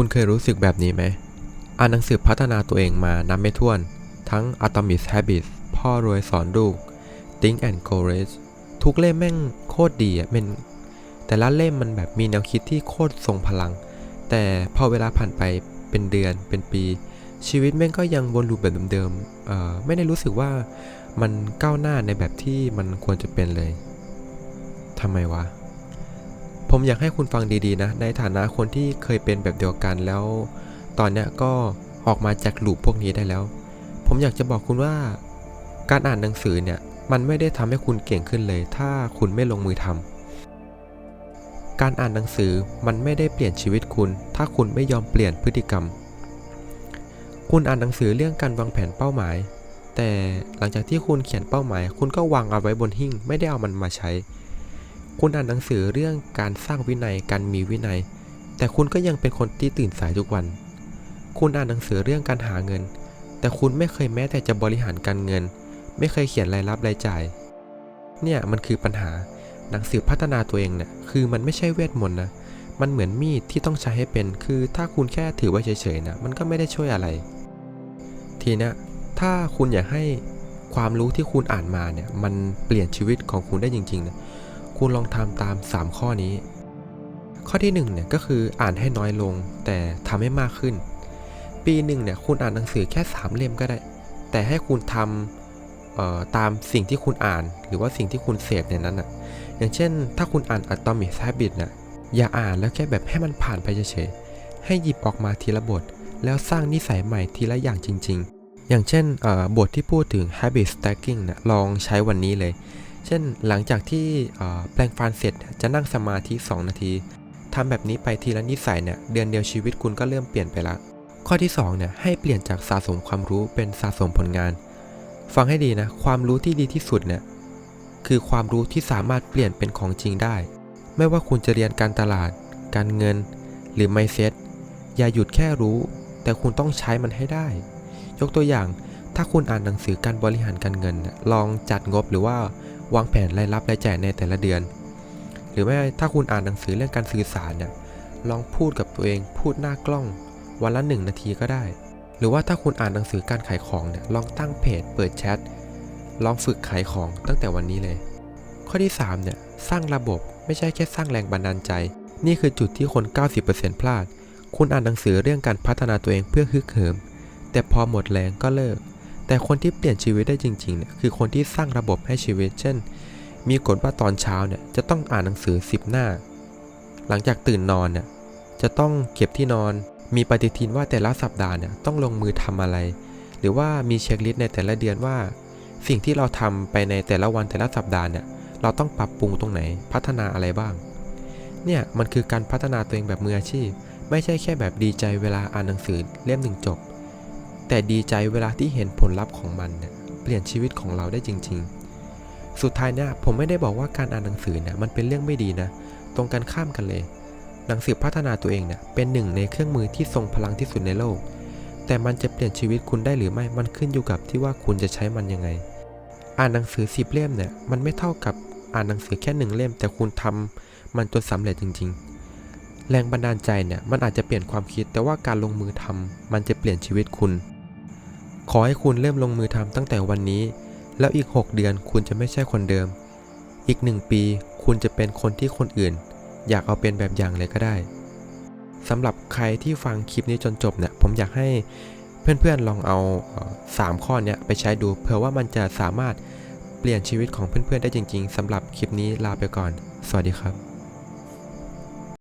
คุณเคยรู้สึกแบบนี้ไหม อ่านหนังสือพัฒนาตัวเองมานับไม่ถ้วน ทั้ง Atomic Habits พ่อรวยสอนลูก Think and Grow Rich ทุกเล่มแม่งโคตรดีอะเป็นแต่ละเล่มมันแบบมีแนวคิดที่โคตรทรงพลัง แต่พอเวลาผ่านไปเป็นเดือนเป็นปี ชีวิตแม่งก็ยังวนลูปแบบเดิมๆเอ่อไม่ได้รู้สึกว่ามันก้าวหน้าในแบบที่มันควรจะเป็นเลยทำไมวะ ผมอยากให้คุณฟังดีๆนะ ในฐานะคนที่เคยเป็นแบบเดียวกันแล้ว ตอนเนี้ยก็ออกมาจากลูปพวกนี้ได้แล้ว ผมอยากจะบอกคุณว่า การอ่านหนังสือเนี่ย มันไม่ได้ทำให้คุณเก่งขึ้นเลย ถ้าคุณไม่ลงมือทำการอ่านหนังสือมันไม่ได้เปลี่ยนชีวิตคุณ ถ้าคุณไม่ยอมเปลี่ยนพฤติกรรม คุณอ่านหนังสือเรื่องการวางแผนเป้าหมาย แต่หลังจากที่คุณเขียนเป้าหมาย คุณก็วางเอาไว้บนหิ้งไม่ได้เอามันมาใช้ คุณอ่านหนังสือเรื่องการสร้างวินัยการมีวินัย แต่คุณก็ยังเป็นคนที่ตื่นสายทุกวัน คุณอ่านหนังสือเรื่องการหาเงิน แต่คุณไม่เคยแม้แต่จะบริหารการเงิน ไม่เคยเขียนรายรับรายจ่าย เนี่ยมันคือปัญหาหนังสือพัฒนาตัวเองเนี่ยคือมันไม่ใช่เวทมนต์นะมันเหมือนมีดที่ต้องใช้ให้เป็น คือถ้าคุณแค่ถือไว้เฉยๆนะมันก็ไม่ได้ช่วยอะไร ทีเนี้ถ้าคุณอยากให้ความรู้ที่คุณอ่านมาเนี่ยมันเปลี่ยนชีวิตของคุณได้จริงๆเนี่ย คุณลองทำตาม 3 ข้อนี้ ข้อที่1เนี่ยก็คืออ่านให้น้อยลง แต่ทำให้มากขึ้น ปีหนึ่งเนี่ยคุณอ่านหนังสือแค่ 3 เล่มก็ได้ แต่ให้คุณทำเอ่อตามสิ่งที่คุณอ่าน หรือว่าสิ่งที่คุณเสพในนั้นอะอย่างเช่น ถ้าคุณอ่าน Atomic Habits น่ะอย่าอ่านแล้วแค่แบบให้มันผ่านไปเฉยๆให้หยิบออกมาทีละบท แล้วสร้างนิสัยใหม่ทีละอย่างจริง ๆ อย่างเช่นเอ่อบทที่พูดถึง habit stacking นะลองใช้วันนี้เลย เช่นหลังจากที่แปลงฟันเสร็จจะนั่งสมาธิ 2 นาทีทำแบบนี้ไปทีละนิสัยเนี่ยเดือนเดียวชีวิตคุณก็เริ่มเปลี่ยนไปละ ข้อที่2เนี่ยให้เปลี่ยนจากสะสมความรู้เป็นสะสมผลงาน ฟังให้ดีนะ ความรู้ที่ดีที่สุดเนี่ยคือความรู้ที่สามารถเปลี่ยนเป็นของจริงได้ ไม่ว่าคุณจะเรียนการตลาด การเงิน หรือ mindset อย่าหยุดแค่รู้ แต่คุณต้องใช้มันให้ได้ ยกตัวอย่าง ถ้าคุณอ่านหนังสือการบริหารการเงิน ลองจัดงบหรือว่าวางแผนรายรับรายจ่ายในแต่ละเดือน หรือไม่ถ้าคุณอ่านหนังสือเรื่องการสื่อสารเนี่ยลองพูดกับตัวเองพูดหน้ากล้อง วันละหนึ่งนาทีก็ได้ หรือว่าถ้าคุณอ่านหนังสือการขายของเนี่ยลองตั้งเพจเปิดแชทลองฝึกขายของตั้งแต่วันนี้เลย ข้อที่3เนี่ยสร้างระบบไม่ใช่แค่สร้างแรงบันดาลใจ นี่คือจุดที่คน 90%พลาด คุณอ่านหนังสือเรื่องการพัฒนาตัวเองเพื่อฮึกเหิม แต่พอหมดแรงก็เลิก แต่คนที่เปลี่ยนชีวิตได้จริงๆเนี่ยคือคนที่สร้างระบบให้ชีวิต เช่น มีกฎว่าตอนเช้าเนี่ยจะต้องอ่านหนังสือ 10 หน้า หลังจากตื่นนอนเนี่ยจะต้องเก็บที่นอน มีปฏิทินว่าแต่ละสัปดาห์เนี่ยต้องลงมือทำอะไร หรือว่ามีเช็คลิสต์ในแต่ละเดือนว่า สิ่งที่เราทำไปในแต่ละวันแต่ละสัปดาห์เนี่ยเราต้องปรับปรุงตรงไหนพัฒนาอะไรบ้าง เนี่ยมันคือการพัฒนาตัวเองแบบมืออาชีพ ไม่ใช่แค่แบบดีใจเวลาอ่านหนังสือเล่มหนึ่งจบ แต่ดีใจเวลาที่เห็นผลลัพธ์ของมันเนี่ยเปลี่ยนชีวิตของเราได้จริง ๆ สุดท้ายเนี่ยผมไม่ได้บอกว่าการอ่านหนังสือเนี่ยมันเป็นเรื่องไม่ดีนะ ตรงกันข้ามกันเลย หนังสือพัฒนาตัวเองเนี่ยเป็นหนึ่งในเครื่องมือที่ทรงพลังที่สุดในโลก แต่มันจะเปลี่ยนชีวิตคุณได้หรือไม่มันขึ้นอยู่กับที่ว่าคุณจะใช้มันยังไง อ่านหนังสือสิบเล่มเนี่ยมันไม่เท่ากับอ่านหนังสือแค่หนึ่งเล่ม แต่คุณทำมันจนสำเร็จจริง ๆแรงบันดาลใจเนี่ยมันอาจจะเปลี่ยนความคิดแต่ว่าการลงมือทำมันจะเปลี่ยนชีวิตคุณ ขอให้คุณเริ่มลงมือทำตั้งแต่วันนี้ แล้วอีก 6 เดือนคุณจะไม่ใช่คนเดิม อีก1ปีคุณจะเป็นคนที่คนอื่น อยากเอาเป็นแบบอย่างเลยก็ได้สำหรับใครที่ฟังคลิปนี้จนจบเนี่ยผมอยากให้เพื่อนๆลองเอาเอ่อสามข้อเนี้ยไปใช้ดูเผื่อว่ามันจะสามารถเปลี่ยนชีวิตของเพื่อนๆได้จริง ๆสำหรับคลิปนี้ลาไปก่อน สวัสดีครับ